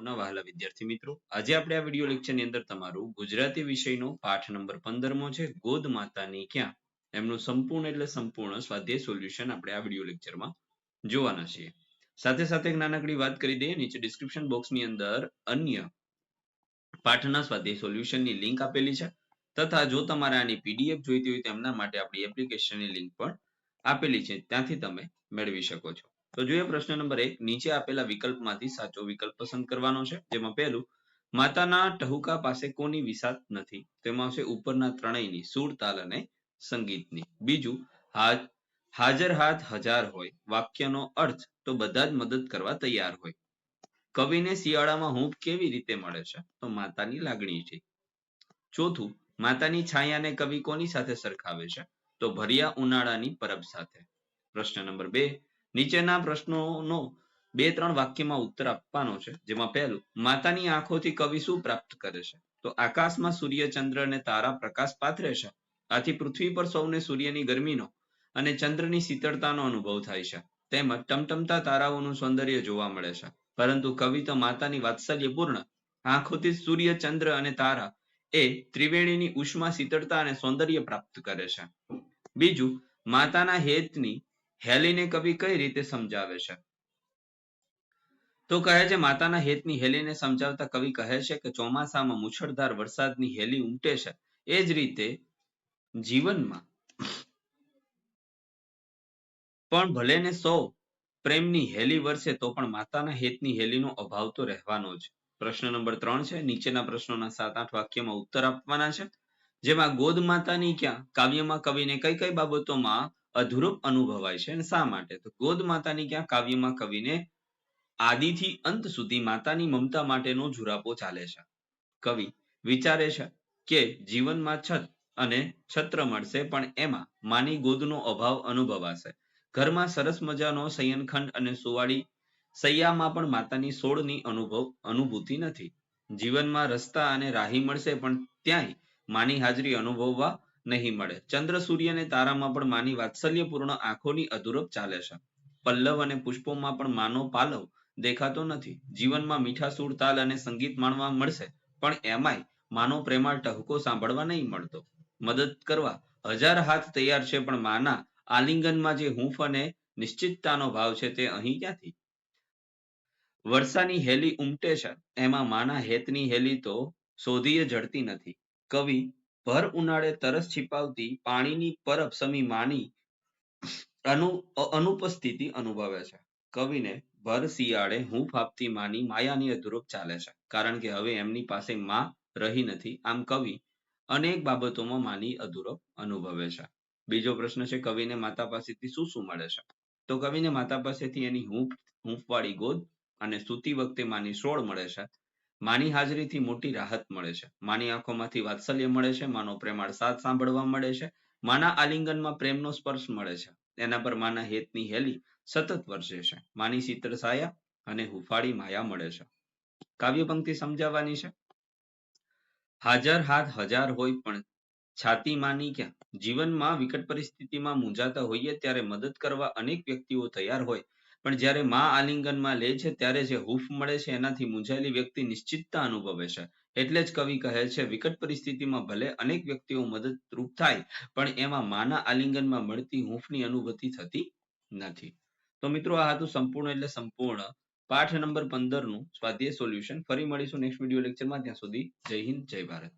નવના વિદ્યાર્થી મિત્રો, આજે આપણે આ વિડિયો લેક્ચરની અંદર તમારું ગુજરાતી વિષયનો પાઠ નંબર પંદરમો છે, ગોદ માતાની ક્યાં? એમનું સંપૂર્ણ એટલે સંપૂર્ણ સ્વાધ્યાય સોલ્યુશન આપણે આ વિડિયો લેક્ચરમાં જોવાના છીએ. સાથે સાથે એક નાનકડી વાત કરી દઈએ, નીચે ડિસ્ક્રિપ્શન બોક્સની અંદર અન્ય પાઠના સ્વાધ્યાય સોલ્યુશનની લિંક આપેલી છે. તથા જો તમારે આની પીડીએફ જોઈતી હોય તો એમના માટે આપણી એપ્લિકેશનની લિંક પણ આપેલી છે. ત્યાંથી તમે મેળવી શકો છો. તો જોઈએ પ્રશ્ન નંબર એક, નીચે આપેલા વિકલ્પમાંથી સાચો વિકલ્પ પસંદ કરવાનો છે. જેમાં પહેલું, માતાના ટહુકા પાસે કોની વિસાત નથી? તેમાં આવશે ઉપરના ત્રણેયની, સુર, તાલ અને સંગીતની. બીજું હાજર હાથ હજાર હોય, વાક્યનો અર્થ તો બધા જ મદદ કરવા તૈયાર હોય. કવિને શિયાળામાં હૂંફ કેવી રીતે મળે છે? તો માતાની લાગણીથી ચોથું, માતાની છાયાને કવિ કોની સાથે સરખાવે છે? તો ભર્યા ઉનાળાની પરબ સાથે. પ્રશ્ન નંબર બે નીચેના પ્રશ્નોનો બે, ત્રણ વાક્યમાં ઉત્તર આપવાનો છે, જેમાં પહેલું, માતાની આંખોથી કવિ શું પ્રાપ્ત કરે છે? તો આકાશમાં સૂર્ય, ચંદ્ર અને તારા પ્રકાશ પાથરે છે. આથી પૃથ્વી પર સૌને સૂર્યની ગરમીનો અને ચંદ્રની શીતળતાનો અનુભવ થાય છે. તેમજ ટમટમતા તારાઓનું સૌંદર્ય જોવા મળે છે. પરંતુ કવિ તો માતાની વાત્સલ્યપૂર્ણ આંખોથી સૂર્ય, ચંદ્ર અને તારા એ ત્રિવેણીની ઉષ્મા, શીતળતા અને સૌંદર્ય પ્રાપ્ત કરે છે. બીજું, માતાના હેતની હેલીને કવિ કઈ રીતે સમજાવે છે? તો કહે છે, માતાના હેતની હેલીને સમજાવતા કવિ કહે છે કે, ચોમાસામાં મુછળધાર વરસાદની હેલી ઉમટે છે. એ જ રીતે જીવનમાં પણ ભલે ને સૌ પ્રેમની હેલી વરસે, તો પણ માતાના હેતની હેલીનો અભાવ તો રહેવાનો જ. પ્રશ્ન નંબર ત્રણ છે, નીચેના પ્રશ્નોના સાત આઠ વાક્યમાં ઉત્તર આપવાના છે. જેમાં ગોદ માતાની ક્યાં? કાવ્યમાં કવિને કઈ કઈ બાબતોમાં અધૂરપ અનુભવાય છે. અને શા માટે? તો ગોદ માતાની ક્યાં કાવ્યમાં કવિને આદિથી અંત સુધી માતાની મમતા માટેનો જુરાપો ચાલે છે. કવિ વિચારે છે કે જીવનમાં છત અને છત્ર મળશે, પણ એમાં માની ગોદનો અભાવ અનુભવાશે. ઘરમાં સરસ મજાનો શયનખંડ અને સુવાળી સૈયામાં પણ માતાની સોળની અનુભવ, અનુભૂતિ નથી. જીવનમાં રસ્તા અને રાહી મળશે, પણ ત્યાંય માની હાજરી અનુભવવા નહીં મળે. ચંદ્ર સૂર્ય અને તારામાં પણ માની વાત્સલ્યપૂર્ણ આંખોની અધુરપ ચાલે છે. પલ્લવ અને પુષ્પોમાં પણ માનો પાલવ દેખાતો નથી. જીવનમાં મીઠા સૂર તાલ અને સંગીત માણવા મળશે, પણ એમાંય માનો પ્રેમાળ ટહુકો સાંભળવા નહીં મળતો. મદદ કરવા હજાર હાથ તૈયાર છે, પણ માના આલિંગનમાં જે હૂંફ અને નિશ્ચિતતાનો ભાવ છે તે અહીં ક્યાંથી? વર્ષાની હેલી ઉમટે છે. એમાં માના હેતની હેલી તો શોધીએ જડતી નથી. કવિ ભર ઉનાળે તરસ छिपाવતી પાણીની પરબ સમી માની અનુ અનુપસ્થિતિ અનુભવે છે. કવિને ભર શિયાળે હું ફાપતી માની માયાની અધુરૂપ ચાલે છે. કારણ કે હવે એમની પાસે માં રહી નથી. આમ કવિ અનેક બાબતોમાં માની અધૂરો અનુભવે છે. બીજો પ્રશ્ન છે, કવિને માતા પાસેથી શું શું મળે છે? તો કવિને માતા પાસેથી એની હૂંફ, હૂંફવાળી ગોદ અને સૂતી વખતે માની સોળ મળે છે. માની હાજરીથી મોટી રાહત મળે છે. માની આંખોમાંથી વાત્સલ્ય મળે છે, માનો પ્રેમાળ સાંભળવા મળે છે, માના આલિંગનમાં પ્રેમનો સ્પર્શ મળે છે. એના પર માના હેતની હેલી સતત વર્ષે છે. માની શીતળ સાયા અને હુફાળી માયા મળે છે. કાવ્ય પંક્તિ સમજાવવાની છે? હાજર હાથ હજાર હોય પણ છાતી માની ક્યાં? જીવનમાં વિકટ પરિસ્થિતિમાં મૂંઝાતા હોઈએ ત્યારે મદદ કરવા અનેક વ્યક્તિઓ તૈયાર હોય પણ જ્યારે માં આલિંગનમાં લે છે, ત્યારે જે હૂફ મળે છે, એનાથી મૂંઝાયેલી વ્યક્તિ નિશ્ચિતતા અનુભવે છે. એટલે જ કવિ કહે છે, વિકટ પરિસ્થિતિમાં ભલે અનેક વ્યક્તિઓ મદદરૂપ થાય, પણ એમાં માના આલિંગનમાં મળતી હૂંફની અનુભૂતિ થતી નથી. તો મિત્રો, આ હતું સંપૂર્ણ એટલે સંપૂર્ણ. પાઠ નંબર પંદરનું સ્વાધ્યાય સોલ્યુશન. ફરી મળીશું નેક્સ્ટ વીડિયો લેક્ચરમાં. ત્યાં સુધી જય હિન્દ, જય ભારત.